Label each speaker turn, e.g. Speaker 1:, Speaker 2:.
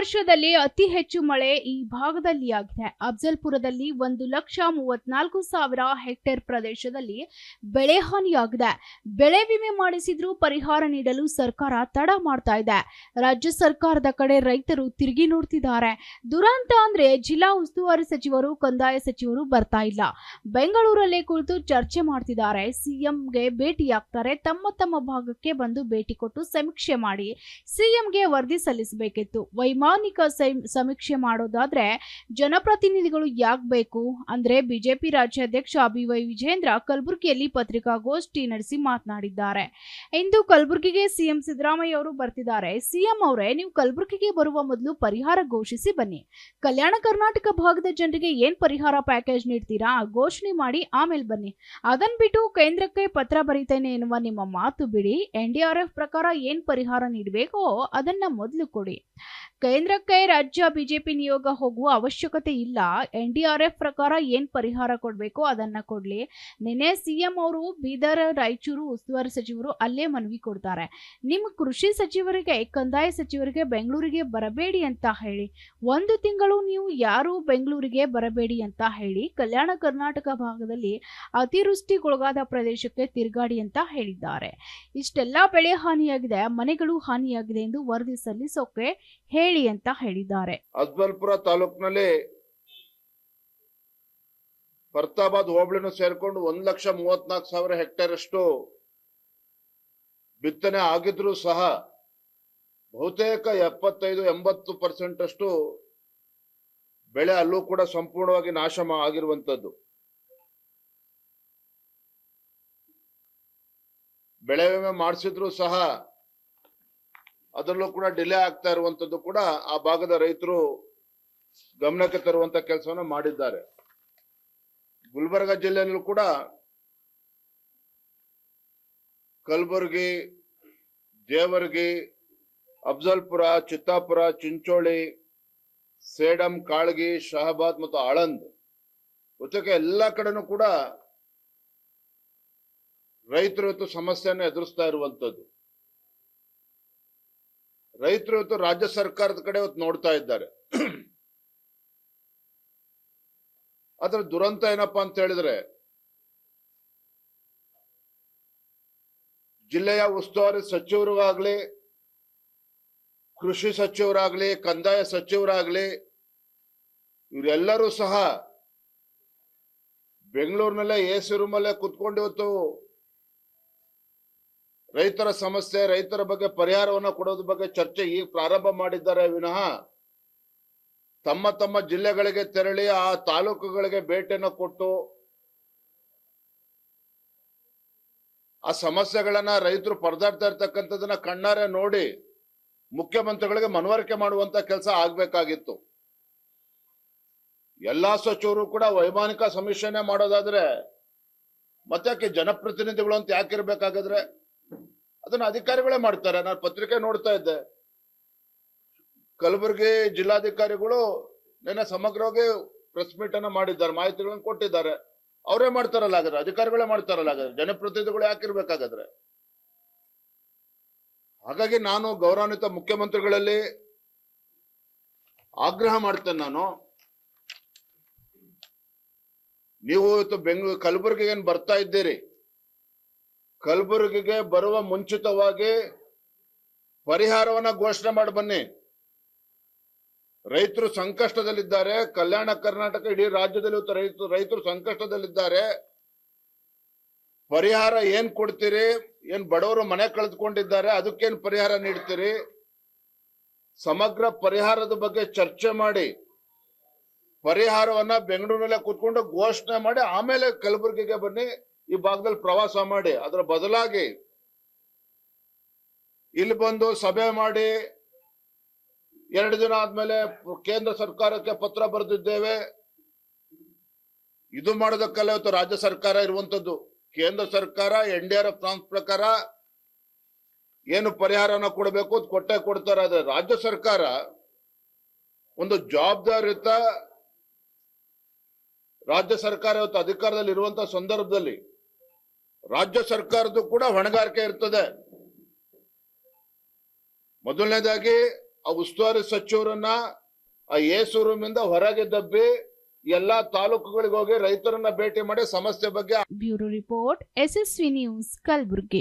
Speaker 1: ವರ್ಷದಲ್ಲಿ ಅತಿ ಹೆಚ್ಚು ಮಳೆ ಈ ಭಾಗದಲ್ಲಿ ಆಗಿದೆ. ಅಫ್ಜಲ್ಪುರದಲ್ಲಿ ಒಂದು ಲಕ್ಷ ಮೂವತ್ನಾಲ್ಕು ಸಾವಿರ ಹೆಕ್ಟೇರ್ ಪ್ರದೇಶದಲ್ಲಿ ಬೆಳೆ ಹಾನಿಯಾಗಿದೆ. ಬೆಳೆ ವಿಮೆ ಮಾಡಿಸಿದ್ರೂ ಪರಿಹಾರ ನೀಡಲು ಸರ್ಕಾರ ತಡ ಮಾಡ್ತಾ ಇದೆ. ರಾಜ್ಯ ಸರ್ಕಾರದ ಕಡೆ ರೈತರು ತಿರುಗಿ ನೋಡ್ತಿದ್ದಾರೆ. ದುರಂತ ಅಂದ್ರೆ ಜಿಲ್ಲಾ ಉಸ್ತುವಾರಿ ಸಚಿವರು, ಕಂದಾಯ ಸಚಿವರು ಬರ್ತಾ ಇಲ್ಲ. ಬೆಂಗಳೂರಲ್ಲೇ ಕುಳಿತು ಚರ್ಚೆ ಮಾಡ್ತಿದ್ದಾರೆ. ಸಿಎಂಗೆ ಭೇಟಿಯಾಗ್ತಾರೆ. ತಮ್ಮ ತಮ್ಮ ಭಾಗಕ್ಕೆ ಬಂದು ಭೇಟಿ ಕೊಟ್ಟು ಸಮೀಕ್ಷೆ ಮಾಡಿ ಸಿಎಂಗೆ ವರದಿ ಸಲ್ಲಿಸಬೇಕಿತ್ತು. ವೈಮಾನಿಕ ಸಮೀಕ್ಷೆ ಮಾಡೋದಾದ್ರೆ ಜನಪ್ರತಿನಿಧಿಗಳು ಯಾಕ್ ಬೇಕು? ಅಂದ್ರೆ ಬಿಜೆಪಿ ರಾಜ್ಯಾಧ್ಯಕ್ಷ ಬಿವೈ ವಿಜೇಂದ್ರ ಕಲಬುರಗಿಯಲ್ಲಿ ಪತ್ರಿಕಾಗೋಷ್ಠಿ ನಡೆಸಿ ಮಾತನಾಡಿದ್ದಾರೆ. ಇಂದು ಕಲಬುರಗಿಗೆ ಸಿಎಂ ಸಿದ್ದರಾಮಯ್ಯ ಅವರು ಬರ್ತಿದ್ದಾರೆ. ಸಿಎಂ ಅವರೇ, ನೀವು ಕಲಬುರಗಿಗೆ ಬರುವ ಮೊದಲು ಪರಿಹಾರ ಘೋಷಿಸಿ ಬನ್ನಿ. ಕಲ್ಯಾಣ ಕರ್ನಾಟಕ ಭಾಗದ ಜನರಿಗೆ ಏನ್ ಪರಿಹಾರ ಪ್ಯಾಕೇಜ್ ನೀಡ್ತೀರಾ? ಘೋಷಣೆ ಮಾಡಿ ಆಮೇಲೆ ಬನ್ನಿ. ಅದನ್ ಬಿಟ್ಟು ಕೇಂದ್ರಕ್ಕೆ ಪತ್ರ ಬರೀತೇನೆ ಎನ್ನುವ ನಿಮ್ಮ ಮಾತು ಬಿಡಿ. ಎನ್ಡಿಆರ್ಎಫ್ ಪ್ರಕಾರ ಏನ್ ಪರಿಹಾರ ನೀಡಬೇಕೋ ಅದನ್ನ ಮೊದಲು ಕೊಡಿ. ಕೇಂದ್ರಕ್ಕೆ ರಾಜ್ಯ ಬಿಜೆಪಿ ನಿಯೋಗ ಹೋಗುವ ಅವಶ್ಯಕತೆ ಇಲ್ಲ. ಎನ್ಡಿಆರ್ಎಫ್ ಪ್ರಕಾರ ಏನ್ ಪರಿಹಾರ ಕೊಡಬೇಕು ಅದನ್ನ ಕೊಡ್ಲಿ. ನಿನ್ನೆ ಸಿಎಂ ಅವರು ಬೀದರ್, ರಾಯಚೂರು ಉಸ್ತುವಾರಿ ಸಚಿವರು ಅಲ್ಲೇ ಮನವಿ ಕೊಡ್ತಾರೆ. ನಿಮ್ಮ ಕೃಷಿ ಸಚಿವರಿಗೆ, ಕಂದಾಯ ಸಚಿವರಿಗೆ ಬೆಂಗಳೂರಿಗೆ ಬರಬೇಡಿ ಅಂತ ಹೇಳಿ. ಒಂದು ತಿಂಗಳು ನೀವು ಯಾರು ಬೆಂಗಳೂರಿಗೆ ಬರಬೇಡಿ ಅಂತ ಹೇಳಿ ಕಲ್ಯಾಣ ಕರ್ನಾಟಕ ಭಾಗದಲ್ಲಿ ಅತಿವೃಷ್ಟಿಗೊಳಗಾದ ಪ್ರದೇಶಕ್ಕೆ ತಿರುಗಾಡಿ ಅಂತ ಹೇಳಿದ್ದಾರೆ. ಇಷ್ಟೆಲ್ಲ ಬೆಳೆ ಹಾನಿಯಾಗಿದೆ, ಮನೆಗಳು ಹಾನಿಯಾಗಿದೆ ಎಂದು ವರದಿ ಸಲ್ಲಿಸೋಕೆ ಹೇಳಿ. ಅಂತ ಹೇಳಿದ್ದಾರೆ.
Speaker 2: ಅಜ್ಮಲ್ಪುರ ತಾಲೂಕಿನಲ್ಲಿ ಫರ್ತಾಬಾದ್ ಹೋಬಳಿನೂ ಸೇರ್ಕೊಂಡು ಒಂದ್ ಲಕ್ಷ ಮೂವತ್ನಾಲ್ಕು ಸಾವಿರ ಹೆಕ್ಟೇರ್ ಅಷ್ಟು ಬಿತ್ತನೆ ಆಗಿದ್ರೂ ಸಹ ಬಹುತೇಕ ಎಪ್ಪತ್ತೈದು, ಎಂಬತ್ತು ಪರ್ಸೆಂಟ್ ಅಷ್ಟು ಬೆಳೆ ಅಲ್ಲೂ ಕೂಡ ಸಂಪೂರ್ಣವಾಗಿ ನಾಶ ಆಗಿರುವಂತದ್ದು ಬೆಳೆ ವಿಮೆ ಮಾಡಿಸಿದ್ರು ಸಹ ಅದರಲ್ಲೂ ಕೂಡ ಡಿಲೇ ಆಗ್ತಾ ಇರುವಂತದ್ದು ಕೂಡ ಆ ಭಾಗದ ರೈತರು ಗಮನಕ್ಕೆ ತರುವಂತ ಕೆಲಸವನ್ನು ಮಾಡಿದ್ದಾರೆ. ಗುಲ್ಬರ್ಗ ಜಿಲ್ಲೆಯಲ್ಲೂ ಕೂಡ ಕಲ್ಬುರ್ಗಿ, ದೇವರ್ಗಿ, ಅಫ್ಜಲ್ಪುರ, ಚಿತ್ತಾಪುರ, ಚಿಂಚೋಳಿ, ಸೇಡಂ, ಕಾಳ್ಗಿ, ಶಹಬಾದ್ ಮತ್ತು ಆಳಂದ್ ಜೊತೆಗೆ ಎಲ್ಲ ಕಡೆನೂ ಕೂಡ ರೈತರು ಸಮಸ್ಯೆಯನ್ನು ಎದುರಿಸ್ತಾ ಇರುವಂತದ್ದು. ರೈತರು ಇವತ್ತು ರಾಜ್ಯ ಸರ್ಕಾರದ ಕಡೆ ಇವತ್ತು ನೋಡ್ತಾ ಇದ್ದಾರೆ. ಅದರ ದುರಂತ ಏನಪ್ಪಾ ಅಂತ ಹೇಳಿದ್ರೆ, ಜಿಲ್ಲೆಯ ಉಸ್ತುವಾರಿ ಸಚಿವರಿಗಾಗ್ಲಿ, ಕೃಷಿ ಸಚಿವರಾಗ್ಲಿ, ಕಂದಾಯ ಸಚಿವರಾಗ್ಲಿ, ಇವರೆಲ್ಲರೂ ಸಹ ಬೆಂಗಳೂರಿನಲ್ಲೇ ಎ ಸಿ ರೂಮಲ್ಲೇ ಕುತ್ಕೊಂಡು ಇವತ್ತು ರೈತರ ಸಮಸ್ಯೆ, ರೈತರ ಬಗ್ಗೆ ಪರಿಹಾರವನ್ನ ಕೊಡೋದ್ರ ಬಗ್ಗೆ ಚರ್ಚೆ ಈಗ ಪ್ರಾರಂಭ ಮಾಡಿದ್ದಾರೆ ವಿನಃ ತಮ್ಮ ತಮ್ಮ ಜಿಲ್ಲೆಗಳಿಗೆ ತೆರಳಿ ಆ ತಾಲೂಕುಗಳಿಗೆ ಭೇಟಿಯನ್ನು ಕೊಟ್ಟು ಆ ಸಮಸ್ಯೆಗಳನ್ನ ರೈತರು ಪರದಾಡ್ತಾ ಇರ್ತಕ್ಕಂಥದನ್ನ ಕಣ್ಣಾರೆ ನೋಡಿ ಮುಖ್ಯಮಂತ್ರಿಗಳಿಗೆ ಮನವರಿಕೆ ಮಾಡುವಂತ ಕೆಲಸ ಆಗ್ಬೇಕಾಗಿತ್ತು. ಎಲ್ಲಾ ಸಚಿವರು ಕೂಡ ವೈಮಾನಿಕ ಸಮೀಕ್ಷೆನೆ ಮಾಡೋದಾದ್ರೆ ಮತ್ತೆ ಜನಪ್ರತಿನಿಧಿಗಳು ಅಂತ ಯಾಕಿರ್ಬೇಕಾಗಿದ್ರೆ ಅದನ್ನ ಅಧಿಕಾರಿಗಳೇ ಮಾಡ್ತಾರೆ. ನಾನು ಪತ್ರಿಕೆ ನೋಡ್ತಾ ಇದ್ದೆ. ಕಲಬುರಗಿ ಜಿಲ್ಲಾಧಿಕಾರಿಗಳು ನಿನ್ನೆ ಸಮಗ್ರವಾಗಿ ಪ್ರೆಸ್ ಮೀಟ್ ಅನ್ನ ಮಾಡಿದ್ದಾರೆ. ಮಾಹಿತಿಗಳನ್ನು ಕೊಟ್ಟಿದ್ದಾರೆ. ಅವರೇ ಮಾಡ್ತಾರಲ್ಲ ಹಾಗಾದ್ರೆ? ಅಧಿಕಾರಿಗಳೇ ಮಾಡ್ತಾರಲ್ಲ ಹಾಗಾದ್ರೆ? ಜನಪ್ರತಿನಿಧಿಗಳು ಯಾಕಿರ್ಬೇಕಾಗಾದ್ರೆ ಹಾಗಾಗಿ ನಾನು ಗೌರವಾನ್ವಿತ ಮುಖ್ಯಮಂತ್ರಿಗಳಲ್ಲಿ ಆಗ್ರಹ ಮಾಡ್ತೇನೆ ನಾನು. ನೀವು ಇವತ್ತು ಬೆಂಗಳೂರು, ಕಲಬುರಗಿಗೆ ಏನ್ ಬರ್ತಾ ಇದ್ದೀರಿ? ಕಲಬುರಗಿಗೆ ಬರುವ ಮುಂಚಿತವಾಗಿ ಪರಿಹಾರವನ್ನ ಘೋಷಣೆ ಮಾಡಿ ಬನ್ನಿ. ರೈತರು ಸಂಕಷ್ಟದಲ್ಲಿದ್ದಾರೆ. ಕಲ್ಯಾಣ ಕರ್ನಾಟಕ ಇಡೀ ರಾಜ್ಯದಲ್ಲಿ ರೈತರು ರೈತರು ಸಂಕಷ್ಟದಲ್ಲಿದ್ದಾರೆ. ಪರಿಹಾರ ಏನ್ ಕೊಡ್ತೀರಿ? ಏನ್ ಬಡವರು ಮನೆ ಕಳೆದುಕೊಂಡಿದ್ದಾರೆ? ಅದಕ್ಕೇನ್ ಪರಿಹಾರ ನೀಡ್ತೀರಿ? ಸಮಗ್ರ ಪರಿಹಾರದ ಬಗ್ಗೆ ಚರ್ಚೆ ಮಾಡಿ, ಪರಿಹಾರವನ್ನ ಬೆಂಗಳೂರಲ್ಲೇ ಕೂತ್ಕೊಂಡು ಘೋಷಣೆ ಮಾಡಿ, ಆಮೇಲೆ ಕಲಬುರಗಿಗೆ ಬನ್ನಿ. ಈ ಭಾಗದಲ್ಲಿ ಪ್ರವಾಸ ಮಾಡಿ, ಅದರ ಬದಲಾಗಿ ಇಲ್ಲಿ ಬಂದು ಸಭೆ ಮಾಡಿ, ಎರಡು ದಿನ ಆದ್ಮೇಲೆ ಕೇಂದ್ರ ಸರ್ಕಾರಕ್ಕೆ ಪತ್ರ ಬರೆದಿದ್ದೇವೆ. ಇದು ಮಾಡೋದಕ್ಕಲ್ಲ ಇವತ್ತು ರಾಜ್ಯ ಸರ್ಕಾರ ಇರುವಂತದ್ದು. ಕೇಂದ್ರ ಸರ್ಕಾರ, ಎನ್ ಡಿ ಆರ್ ಎಫ್ ಪ್ರಕಾರ ಏನು ಪರಿಹಾರನ ಕೊಡಬೇಕು, ಕೊಟ್ಟೆ ಕೊಡ್ತಾರೆ. ಆದ್ರೆ ರಾಜ್ಯ ಸರ್ಕಾರ ಒಂದು ಜವಾಬ್ದಾರಿಯುತ ರಾಜ್ಯ ಸರ್ಕಾರ ಇವತ್ತು ಅಧಿಕಾರದಲ್ಲಿ ಇರುವಂತ ಸಂದರ್ಭದಲ್ಲಿ ರಾಜ್ಯ ಸರ್ಕಾರದ್ದು ಕೂಡ ಹೊಣೆಗಾರಿಕೆ ಇರ್ತದೆ. ಮೊದಲನೇದಾಗಿ ಆ ಉಸ್ತುವಾರಿ ಸಚಿವರನ್ನ ಆ ಎ ರೂಮಿಂದ ಹೊರಗೆ ದಬ್ಬಿ ಎಲ್ಲಾ ತಾಲೂಕುಗಳಿಗೆ ಹೋಗಿ ರೈತರನ್ನ ಭೇಟಿ ಮಾಡಿ ಸಮಸ್ಯೆ ಬಗ್ಗೆ
Speaker 1: bureau report, SSV news, Kalaburagi.